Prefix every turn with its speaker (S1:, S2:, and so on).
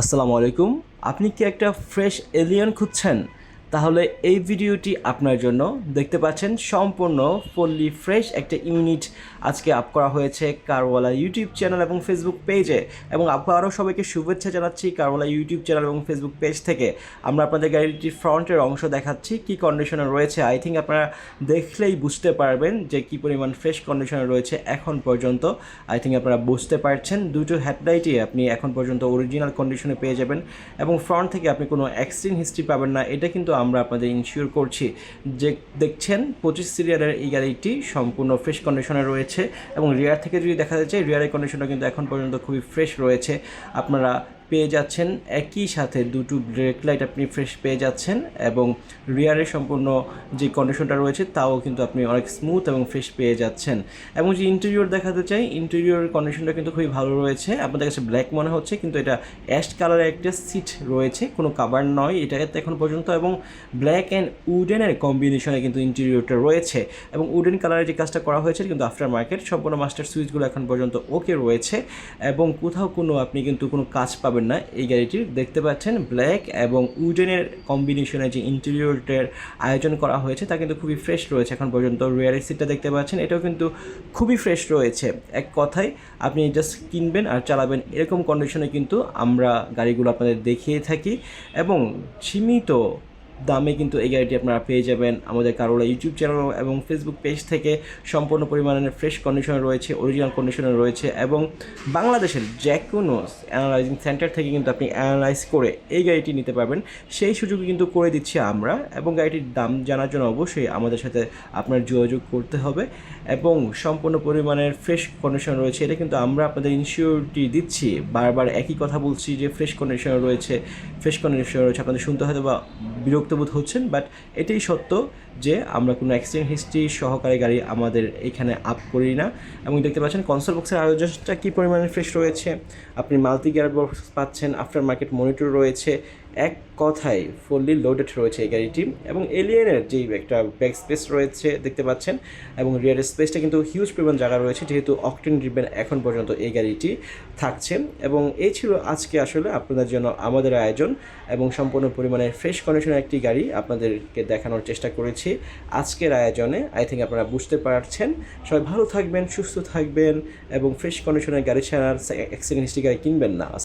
S1: আসসালামু আলাইকুম। আপনি কি একটা ফ্রেশ এলিয়ান খুঁজছেন? তাহলে এই ভিডিওটি আপনার জন্য। দেখতে পাচ্ছেন, সম্পূর্ণ ফুললি ফ্রেশ একটা ইউনিট আজকে আপ করা হয়েছে কারওয়ালা ইউটিউব চ্যানেল এবং ফেসবুক পেজে এবং আবারও সবাইকে শুভেচ্ছা জানাচ্ছি কারওয়ালা ইউটিউব চ্যানেল এবং ফেসবুক পেজ থেকে। আমরা আপনাদের গাড়িটির ফ্রন্টের অংশ দেখাচ্ছি, কি কন্ডিশনে রয়েছে। আই থিঙ্ক আপনারা দেখলেই বুঝতে পারবেন যে কি পরিমাণ ফ্রেশ কন্ডিশনে রয়েছে এখন পর্যন্ত। আই থিঙ্ক আপনারা বুঝতে পারছেন, দুটো হেডলাইটই আপনি এখন পর্যন্ত অরিজিনাল কন্ডিশনে পেয়ে যাবেন। এবং ফ্রন্ট থেকে আপনি কোনো অ্যাক্সিডেন্ট হিস্ট্রি পাবেন না, এটা কিন্তু আমরা আপনাদের ইনশিওর করছি। যে দেখছেন, পঁচিশ সিরিয়ালের এই গাড়িটি সম্পূর্ণ ফ্রেশ কন্ডিশনে রয়েছে এবং রিয়ার থেকে যদি দেখা যাচ্ছে রিয়ারের কন্ডিশনটা কিন্তু এখন পর্যন্ত খুবই ফ্রেশ রয়েছে। আপনারা পেয়ে যাচ্ছেন, একই সাথে দুটো ব্রেক লাইট আপনি ফ্রেশ পেয়ে যাচ্ছেন এবং রিয়ারের সম্পূর্ণ যে কন্ডিশনটা রয়েছে তাও কিন্তু আপনি অনেক স্মুথ এবং ফ্রেশ পেয়ে যাচ্ছেন। এবং যে ইন্টেরিয়র দেখাতে চাই ইন্টেরিয়র কন্ডিশনটা কিন্তু খুবই ভালো রয়েছে। আপনাদের কাছে ব্ল্যাক মনে হচ্ছে, কিন্তু এটা অ্যাশ কালারের একটা সিট রয়েছে, কোনো কাভার নয় এটাতে এখন পর্যন্ত এবং ব্ল্যাক অ্যান্ড উডেনের কম্বিনেশনে কিন্তু ইন্টেরিয়রটা রয়েছে। এবং উডেন কালারের যে কাজটা করা হয়েছে কিন্তু আফটার মার্কেট সম্পূর্ণ মাস্টার সুইচগুলো এখন পর্যন্ত ওকে রয়েছে। এবং কোথাও কোনো আপনি কিন্তু কোনো কাজ পাবেন না। এই গাড়িটির দেখতে পাচ্ছেন ব্ল্যাক এবং উডেনের কম্বিনেশনে যে ইন্টেরিয়রটার আয়োজন করা হয়েছে, তা কিন্তু খুবই ফ্রেশ রয়েছে এখন পর্যন্ত। রিয়ার সিটটা দেখতে পাচ্ছেন, এটাও কিন্তু খুবই ফ্রেশ রয়েছে। এক কথায়, আপনি জাস্ট কিনবেন আর চালাবেন, এরকম কন্ডিশনে কিন্তু আমরা গাড়িগুলো আপনাদের দেখিয়ে থাকি এবং সীমিত দামে কিন্তু এই গাড়িটি আপনারা পেয়ে যাবেন আমাদের কারোলা ইউটিউব চ্যানেল এবং ফেসবুক পেজ থেকে। সম্পূর্ণ পরিমাণের ফ্রেশ কন্ডিশনে রয়েছে অরিজিনাল কন্ডিশনে রয়েছে এবং বাংলাদেশের যে কোনো অ্যানালাইজিং সেন্টার থেকে কিন্তু আপনি অ্যানালাইজ করে এই গাড়িটি নিতে পারবেন। সেই সুযোগ কিন্তু করে দিচ্ছি আমরা এবং গাড়িটির দাম জানার জন্য অবশ্যই আমাদের সাথে আপনার যোগাযোগ করতে হবে এবং সম্পূর্ণ পরিমাণের ফ্রেশ কন্ডিশন রয়েছে। এটা কিন্তু আমরা আপনাদের ইনসিওরিটি দিচ্ছি, বারবার একই কথা বলছি যে ফ্রেশ কন্ডিশন রয়েছে ফ্রেশ কন্ডিশন রয়েছে। আপনাদের শুনতে হয়তো বা বিরক্ত বোধ হচ্ছেন বাট এটাই সত্য যে আমরা কোনো অ্যাক্সিডেন্ট হিস্ট্রি সহকারে গাড়ি আমাদের এখানে আপ করি না। এবং দেখতে পাচ্ছেন কনসোল বক্সের আয়োজনটা কী পরিমাণে ফ্রেশ রয়েছে? আপনি মাল্টি গিয়ার বক্স পাচ্ছেন আফটার মার্কেট মনিটর রয়েছে এক কথায় ফুললি লোডেড রয়েছে এই গাড়িটি এবং এলিয়েনের যেই একটা ব্যাক স্পেস রয়েছে দেখতে পাচ্ছেন এবং রিয়ার স্পেসটা কিন্তু হিউজ পরিমাণ জায়গা রয়েছে যেহেতু অকটেন ড্রিবেন এখন পর্যন্ত এই গাড়িটি থাকছে এবং এই ছিল আজকে আসলে আপনাদের জন্য আমাদের আয়োজন এবং সম্পূর্ণ পরিমাণে ফ্রেশ কন্ডিশনের একটি গাড়ি আপনাদেরকে দেখানোর চেষ্টা করেছি আজকের আয়োজনে। আই থিঙ্ক আপনারা বুঝতে পারছেন। সবাই ভালো থাকবেন, সুস্থ থাকবেন এবং ফ্রেশ কন্ডিশনের গাড়ি ছাড়া অ্যাক্সিডেন্ট হিস্ট্রি গাড়ি কিনবেন না।